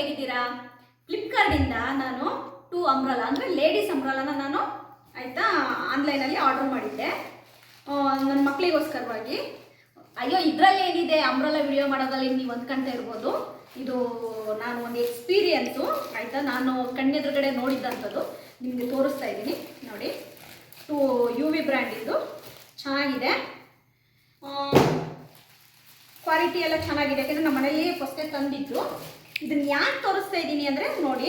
ಹೇಗಿದ್ದೀರಾ? ಫ್ಲಿಪ್ಕಾರ್ಟಿಂದ ನಾನು ಟೂ ಅಂಬ್ರಲ್ಲ ಅಂದರೆ ಲೇಡೀಸ್ ಅಂಬ್ರಲ್ಲನ ನಾನು ಆಯಿತಾ ಆನ್ಲೈನಲ್ಲಿ ಆರ್ಡರ್ ಮಾಡಿದ್ದೆ. ನನ್ನ ಮಕ್ಕಳಿಗೋಸ್ಕರವಾಗಿ ಅಯ್ಯೋ, ಇದರಲ್ಲಿ ಏನಿದೆ? ಅಂಬ್ರಲ್ಲ ವಿಡಿಯೋ ಮಾಡೋದಲ್ಲಿ ನೀವು ಅಂದ್ಕೊಂತ ಇರ್ಬೋದು. ಇದು ನಾನು ಒಂದು ಎಕ್ಸ್ಪೀರಿಯನ್ಸು ಆಯಿತಾ, ನಾನು ಕಣ್ಣೆದುರುಗಡೆ ನೋಡಿದ್ದಂಥದ್ದು ನಿಮಗೆ ತೋರಿಸ್ತಾ ಇದ್ದೀನಿ, ನೋಡಿ. ಟೂ ಯು ವಿ ಬ್ರ್ಯಾಂಡ್ ಇದು. ಚೆನ್ನಾಗಿದೆ. ಕ್ವಾಲಿಟಿ ಎಲ್ಲ ಚೆನ್ನಾಗಿದೆ, ಯಾಕೆಂದರೆ ನಮ್ಮ ಮನೇಲಿ ಫಸ್ಟೇ ತಂದಿದ್ದು. ಇದನ್ನ ಯಾಕೆ ತೋರಿಸ್ತಾ ಇದ್ದೀನಿ ಅಂದರೆ ನೋಡಿ,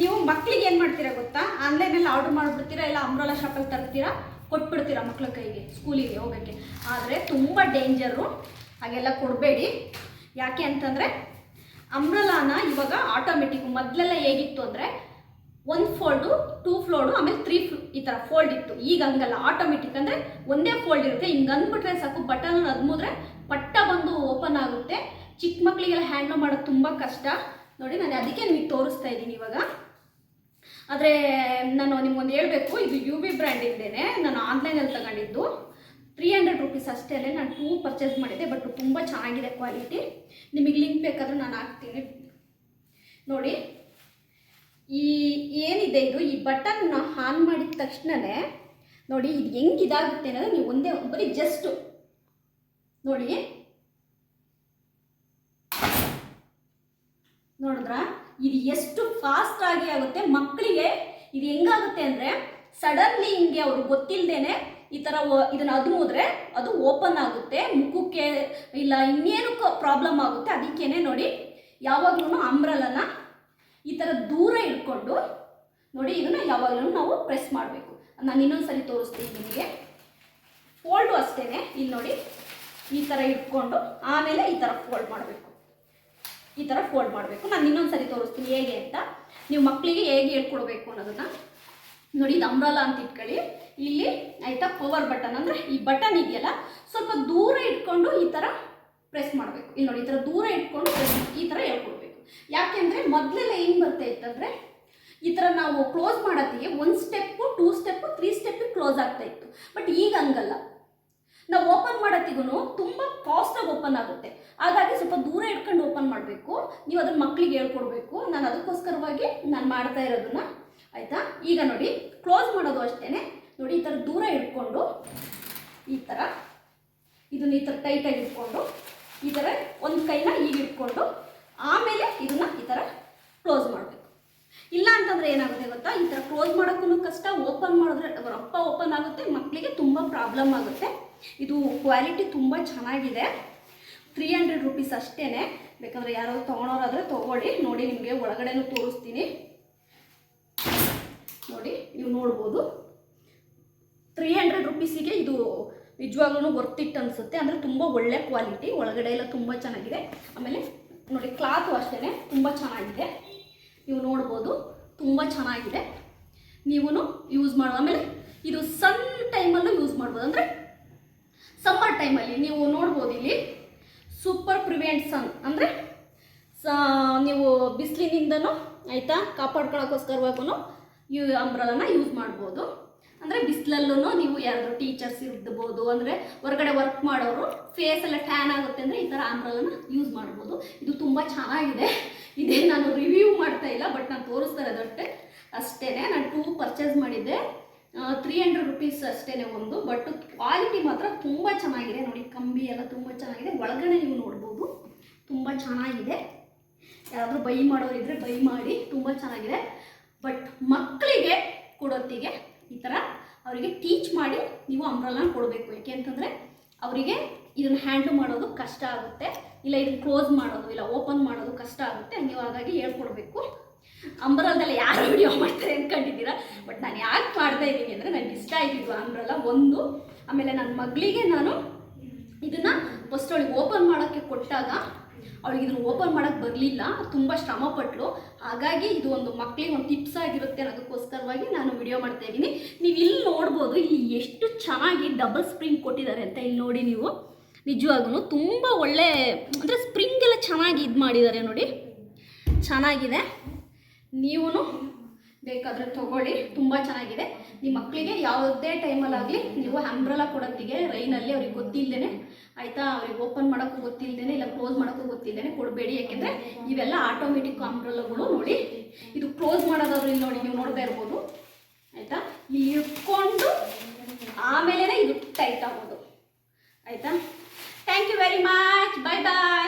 ನೀವು ಮಕ್ಕಳಿಗೆ ಏನು ಮಾಡ್ತೀರಾ ಗೊತ್ತಾ? ಆನ್ಲೈನಲ್ಲಿ ಆರ್ಡರ್ ಮಾಡಿಬಿಡ್ತೀರಾ ಇಲ್ಲ ಅಂಬ್ರೋಲಾ ಶಾಪಲ್ಲಿ ತರ್ತೀರಾ? ಕೊಟ್ಬಿಡ್ತೀರಾ ಮಕ್ಕಳ ಕೈಗೆ ಸ್ಕೂಲಿಗೆ ಹೋಗೋಕ್ಕೆ. ಆದರೆ ತುಂಬ ಡೇಂಜರು ಹಾಗೆಲ್ಲ ಕೊಡಬೇಡಿ. ಯಾಕೆ ಅಂತಂದರೆ ಅಂಬ್ರಲಾನ ಇವಾಗ ಆಟೋಮೆಟಿಕ್ ಮೊದಲೆಲ್ಲ ಹೇಗಿತ್ತು ಅಂದರೆ ಒಂದು ಫೋಲ್ಡು ಟೂ ಫ್ಲೋರ್ಡು ಆಮೇಲೆ ತ್ರೀ ಫ್ಲೋ ಈ ಥರ ಫೋಲ್ಡ್ ಇತ್ತು. ಈಗ ಹಂಗಲ್ಲ ಆಟೋಮೆಟಿಕ್ ಅಂದರೆ ಒಂದೇ ಫೋಲ್ಡ್ ಇರುತ್ತೆ. ಹಿಂಗೆ ಅಂದ್ಬಿಟ್ರೆ ಸಾಕು ಬಟನ್ ಅದ್ಮುದ್ರೆ ಪಟ್ಟ ಬಂದು ಓಪನ್ ಆಗುತ್ತೆ. ಚಿಕ್ಕ ಮಕ್ಕಳಿಗೆಲ್ಲ ಹ್ಯಾಂಡಲ್ ಮಾಡೋದು ತುಂಬ ಕಷ್ಟ. ನೋಡಿ ನಾನು ಅದಕ್ಕೆ ನಿಮಗೆ ತೋರಿಸ್ತಾ ಇದ್ದೀನಿ ಇವಾಗ. ಆದರೆ ನಾನು ನಿಮ್ಗೊಂದು ಹೇಳಬೇಕು, ಇದು ಯು ಬಿ ಬ್ರ್ಯಾಂಡಿಂದೇನೆ ನಾನು ಆನ್ಲೈನಲ್ಲಿ ತಗೊಂಡಿದ್ದು. ತ್ರೀ ಹಂಡ್ರೆಡ್ ರುಪೀಸ್ ಅಷ್ಟೇ ನಾನು ಟೂ ಪರ್ಚೇಸ್ ಮಾಡಿದ್ದೆ ಬಟ್ ತುಂಬ ಚೆನ್ನಾಗಿದೆ ಕ್ವಾಲಿಟಿ ನಿಮಗೆ ಲಿಂಕ್ ಬೇಕಾದ್ರೆ ನಾನು ಹಾಕ್ತೀನಿ. ನೋಡಿ, ಈ ಏನಿದೆ ಇದು? ಈ ಬಟನ್ನ ಆನ್ ಮಾಡಿದ ತಕ್ಷಣವೇ ನೋಡಿ ಇದು ಹೆಂಗೆ ಇದಾಗುತ್ತೆ ಅನ್ನೋದು ನೀವು ಒಂದೇ, ಬರೀ ಜಸ್ಟು ನೋಡಿ ನೋಡಿದ್ರಾ? ಇದು ಎಷ್ಟು ಫಾಸ್ಟ್ ಆಗಿ ಆಗುತ್ತೆ. ಮಕ್ಕಳಿಗೆ ಇದು ಹೆಂಗಾಗುತ್ತೆ ಅಂದರೆ ಸಡನ್ಲಿ ಹಿಂಗೆ ಅವ್ರಿಗೆ ಗೊತ್ತಿಲ್ಲದೇನೆ ಈ ಥರ ಇದನ್ನು ಅದುಮುದ್ರೆ ಅದು ಓಪನ್ ಆಗುತ್ತೆ. ಮುಖಕ್ಕೆ ಇಲ್ಲ ಇನ್ನೇನಕ್ಕೂ ಪ್ರಾಬ್ಲಮ್ ಆಗುತ್ತೆ. ಅದಕ್ಕೇನೆ ನೋಡಿ ಯಾವಾಗಲೂ ಅಂಬ್ರಲನ ಈ ಥರ ದೂರ ಇಟ್ಕೊಂಡು ನೋಡಿ ಇದನ್ನು ಯಾವಾಗಲೂ ನಾವು ಪ್ರೆಸ್ ಮಾಡಬೇಕು. ನಾನು ಇನ್ನೊಂದು ಸರಿ ತೋರಿಸ್ತೀನಿ ನಿಮಗೆ. ಫೋಲ್ಡು ಅಷ್ಟೇ ಇಲ್ಲಿ ನೋಡಿ, ಈ ಥರ ಇಟ್ಕೊಂಡು ಆಮೇಲೆ ಈ ಥರ ಫೋಲ್ಡ್ ಮಾಡಬೇಕು. ಈ ಥರ ಫೋಲ್ಡ್ ಮಾಡಬೇಕು. ನಾನು ಇನ್ನೊಂದು ಸರಿ ತೋರಿಸ್ತೀನಿ ಹೇಗೆ ಅಂತ. ನೀವು ಮಕ್ಕಳಿಗೆ ಹೇಗೆ ಹೇಳ್ಕೊಡ್ಬೇಕು ಅನ್ನೋದನ್ನು. ನೋಡಿ ಇದು ಅಂಬ್ರಲ ಅಂತ ಇಟ್ಕೊಳ್ಳಿ. ಇಲ್ಲಿ ಆಯಿತಾ ಪವರ್ ಬಟನ್ ಅಂದರೆ ಈ ಬಟನ್ ಇದೆಯಲ್ಲ, ಸ್ವಲ್ಪ ದೂರ ಇಟ್ಕೊಂಡು ಈ ಥರ ಪ್ರೆಸ್ ಮಾಡಬೇಕು. ಇಲ್ಲಿ ನೋಡಿ, ಈ ಥರ ದೂರ ಇಟ್ಕೊಂಡು ಪ್ರೆಸ್ ಈ ಥರ ಹೇಳ್ಕೊಡ್ಬೇಕು. ಯಾಕೆಂದರೆ ಮೊದಲೆಲ್ಲ ಏನು ಬರ್ತಾ ಇತ್ತಂದರೆ, ಈ ಥರ ನಾವು ಕ್ಲೋಸ್ ಮಾಡೋತ್ತಿಗೆ ಒಂದು ಸ್ಟೆಪ್ಪು ಟೂ ಸ್ಟೆಪ್ಪು ತ್ರೀ ಸ್ಟೆಪ್ಪಿಗೆ ಕ್ಲೋಸ್ ಆಗ್ತಾ ಇತ್ತು. ಬಟ್ ಈಗ ಹಂಗಲ್ಲ. ನಾವು ಓಪನ್ ಮಾಡೋತ್ತಿಗೂ ತುಂಬ ಫಾಸ್ಟಾಗಿ ಓಪನ್ ಆಗುತ್ತೆ. ಹಾಗಾಗಿ ಸ್ವಲ್ಪ ದೂರ ಇಟ್ಕೊಂಡು ಓಪನ್ ಮಾಡಬೇಕು. ನೀವು ಅದನ್ನ ಮಕ್ಕಳಿಗೆ ಹೇಳ್ಕೊಡ್ಬೇಕು. ನಾನು ಅದಕ್ಕೋಸ್ಕರವಾಗಿ ನಾನು ಮಾಡ್ತಾ ಇರೋದನ್ನ. ಆಯಿತಾ? ಈಗ ನೋಡಿ ಕ್ಲೋಸ್ ಮಾಡೋದು ಅಷ್ಟೇ ನೋಡಿ, ಈ ಥರ ದೂರ ಇಟ್ಕೊಂಡು ಈ ಥರ ಇದನ್ನ ಈ ಥರ ಟೈಟಾಗಿ ಇಟ್ಕೊಂಡು ಈ ಥರ ಒಂದು ಕೈನ ಈಗ ಇಟ್ಕೊಂಡು ಆಮೇಲೆ ಇದನ್ನ ಈ ಥರ ಕ್ಲೋಸ್ ಮಾಡಬೇಕು. ಇಲ್ಲ ಅಂತಂದ್ರೆ ಏನಾಗುತ್ತೆ ಗೊತ್ತಾ? ಈ ಥರ ಕ್ಲೋಸ್ ಮಾಡೋಕ್ಕೂ ಕಷ್ಟ. ಓಪನ್ ಮಾಡಿದ್ರೆ ರಪ್ಪ ಓಪನ್ ಆಗುತ್ತೆ. ಮಕ್ಕಳಿಗೆ ತುಂಬ ಪ್ರಾಬ್ಲಮ್ ಆಗುತ್ತೆ. ಇದು ಕ್ವಾಲಿಟಿ ತುಂಬ ಚೆನ್ನಾಗಿದೆ. ತ್ರೀ ಹಂಡ್ರೆಡ್ ರುಪೀಸ್ ಅಷ್ಟೇ ಬೇಕಂದ್ರೆ ಯಾರೋ ತೊಗೊಳೋರಾದರೆ ತೊಗೊಳ್ಳಿ. ನೋಡಿ ನಿಮಗೆ ಒಳಗಡೆನೂ ತೋರಿಸ್ತೀನಿ. ನೋಡಿ, ನೀವು ನೋಡ್ಬೋದು. ತ್ರೀ ಹಂಡ್ರೆಡ್ ರುಪೀಸಿಗೆ ಇದು ನಿಜವಾಗ್ಲೂ ಇಟ್ ಅನಿಸುತ್ತೆ. ಅಂದರೆ ತುಂಬ ಒಳ್ಳೆ ಕ್ವಾಲಿಟಿ ಒಳಗಡೆ ಎಲ್ಲ ತುಂಬ ಚೆನ್ನಾಗಿದೆ. ಆಮೇಲೆ ನೋಡಿ ಕ್ಲಾತು ಅಷ್ಟೇ ತುಂಬ ಚೆನ್ನಾಗಿದೆ. ನೀವು ನೋಡ್ಬೋದು. ತುಂಬ ಚೆನ್ನಾಗಿದೆ. ನೀವು ಯೂಸ್ ಮಾಡೋ ಆಮೇಲೆ ಇದು ಸಣ್ಣ ಟೈಮಲ್ಲೂ ಯೂಸ್ ಮಾಡ್ಬೋದು. ಅಂದರೆ ಸಮ್ಮರ್ ಟೈಮಲ್ಲಿ ನೀವು ನೋಡ್ಬೋದು ಇಲ್ಲಿ. ಸೂಪರ್ ಪ್ರಿವೆಂಟ್ ಸನ್ ಅಂದರೆ, ಸ, ನೀವು ಬಿಸಿಲಿನಿಂದನೂ ಆಯಿತಾ ಕಾಪಾಡ್ಕೊಳ್ಳೋಕ್ಕೋಸ್ಕರವಾಗೂ ಯೂ ಅಂಬ್ರಲನ ಯೂಸ್ ಮಾಡ್ಬೋದು. ಅಂದರೆ ಬಿಸಿಲಲ್ಲೂ ನೀವು ಯಾರಾದರೂ ಟೀಚರ್ಸ್ ಇರ್ಬೋದು, ಅಂದರೆ ಹೊರಗಡೆ ವರ್ಕ್ ಮಾಡೋರು ಫೇಸ್ ಎಲ್ಲ ಟ್ಯಾನ್ ಆಗುತ್ತೆ ಅಂದರೆ ಈ ಥರ ಆಂಬ್ರಲನ ಯೂಸ್ ಮಾಡ್ಬೋದು. ಇದು ತುಂಬ ಚೆನ್ನಾಗಿದೆ. ಇದೇ ನಾನು ರಿವ್ಯೂ ಮಾಡ್ತಾ ಇಲ್ಲ ಬಟ್ ನಾನು ತೋರಿಸ್ತಾ ಇರೋದಷ್ಟೇ ಅಷ್ಟೇ. ನಾನು two purchase three hundred rupees ಅಷ್ಟೇ ಒಂದು ಬಟ್ ಕ್ವಾಲಿಟಿ ಮಾತ್ರ ತುಂಬ ಚೆನ್ನಾಗಿದೆ ನೋಡಿ, ಕಂಬಿ ಎಲ್ಲ ತುಂಬ ಚೆನ್ನಾಗಿದೆ. ಒಳಗಡೆ ನೀವು ನೋಡ್ಬೋದು, ತುಂಬ ಚೆನ್ನಾಗಿದೆ. ಯಾರಾದರೂ ಬೈ ಮಾಡೋರಿದ್ರೆ ಬೈ ಮಾಡಿ, ತುಂಬ ಚೆನ್ನಾಗಿದೆ. ಬಟ್ ಮಕ್ಕಳಿಗೆ ಕೊಡೋತ್ತಿಗೆ ಈ ಥರ ಅವರಿಗೆ ಟೀಚ್ ಮಾಡಿ ನೀವು ಅಂಬ್ರಲ್ನ ಕೊಡಬೇಕು. ಯಾಕೆ ಅಂತಂದರೆ ಅವರಿಗೆ ಇದನ್ನು ಹ್ಯಾಂಡಲ್ ಮಾಡೋದು ಕಷ್ಟ ಆಗುತ್ತೆ, ಇಲ್ಲ ಇದನ್ನು ಕ್ಲೋಸ್ ಮಾಡೋದು, ಇಲ್ಲ ಓಪನ್ ಮಾಡೋದು ಕಷ್ಟ ಆಗುತ್ತೆ. ನೀವು ಹಾಗಾಗಿ ಹೇಳ್ಕೊಡ್ಬೇಕು. ಅಂಬ್ರಲ್ದಲ್ಲಿ ಯಾರು ವಿಡಿಯೋ ಮಾಡ್ತಾರೆ ಅಂದ್ಕೊಂಡಿದ್ದೀರಾ? ಬಟ್ ನಾನು ಅಂದರೆ ನನಗೆ ಇಷ್ಟ ಆಯ್ತಿದ್ವು ಅಂಬ್ರಲ್ಲ ಒಂದು. ಆಮೇಲೆ ನನ್ನ ಮಗಳಿಗೆ ನಾನು ಇದನ್ನು ಫಸ್ಟ್ ಅವಳಿಗೆ ಓಪನ್ ಮಾಡೋಕ್ಕೆ ಕೊಟ್ಟಾಗ ಅವಳಿಗೆ ಇದನ್ನು ಓಪನ್ ಮಾಡೋಕ್ಕೆ ಬರಲಿಲ್ಲ, ತುಂಬ ಶ್ರಮಪಟ್ಟಳು ಹಾಗಾಗಿ ಇದು ಒಂದು ಮಕ್ಕಳಿಗೆ ಒಂದು ಟಿಪ್ಸ್ ಆಗಿರುತ್ತೆ ಅನ್ನೋದಕ್ಕೋಸ್ಕರವಾಗಿ ನಾನು ವಿಡಿಯೋ ಮಾಡ್ತಾ ಇದ್ದೀನಿ. ನೀವು ಇಲ್ಲಿ ನೋಡ್ಬೋದು, ಇಲ್ಲಿ ಎಷ್ಟು ಚೆನ್ನಾಗಿ ಡಬಲ್ ಸ್ಪ್ರಿಂಗ್ ಕೊಟ್ಟಿದ್ದಾರೆ ಅಂತ ಇಲ್ಲಿ ನೋಡಿ ನೀವು. ನಿಜವಾಗೂ ತುಂಬ ಒಳ್ಳೆ, ಅಂದರೆ ಸ್ಪ್ರಿಂಗ್ ಎಲ್ಲ ಚೆನ್ನಾಗಿ ಇದು ಮಾಡಿದ್ದಾರೆ ನೋಡಿ. ಚೆನ್ನಾಗಿದೆ. ನೀವು ಬೇಕಾದರೆ ತಗೊಳ್ಳಿ. ತುಂಬ ಚೆನ್ನಾಗಿದೆ. ನಿಮ್ಮ ಮಕ್ಕಳಿಗೆ ಯಾವುದೇ ಟೈಮಲ್ಲಾಗಲಿ ನೀವು ಅಂಬ್ರಲ ಕೊಡೋತ್ತಿಗೆ ರೈನಲ್ಲಿ ಅವ್ರಿಗೆ ಗೊತ್ತಿಲ್ಲದೇ ಆಯಿತಾ? ಅವ್ರಿಗೆ ಓಪನ್ ಮಾಡೋಕ್ಕೂ ಗೊತ್ತಿಲ್ಲದೇನೆ ಇಲ್ಲ ಕ್ಲೋಸ್ ಮಾಡೋಕ್ಕೂ ಗೊತ್ತಿಲ್ಲದೇನೆ ಕೊಡಬೇಡಿ. ಯಾಕೆಂದರೆ ಇವೆಲ್ಲ ಆಟೋಮೆಟಿಕ್ ಅಂಬ್ರಲ್ಲಗಳು ನೋಡಿ. ಇದು ಕ್ಲೋಸ್ ಮಾಡೋದಾದ್ರೂ ಇಲ್ಲಿ ನೋಡಿ, ನೀವು ನೋಡ್ತಾ ಇರ್ಬೋದು. ಆಯಿತಾ? ಇಲ್ಲಿ ಇಟ್ಕೊಂಡು ಆಮೇಲೆ ಇದು ಟೈಟ್ ಆಗೋದು. ಆಯಿತಾ? Thank you very much bye bye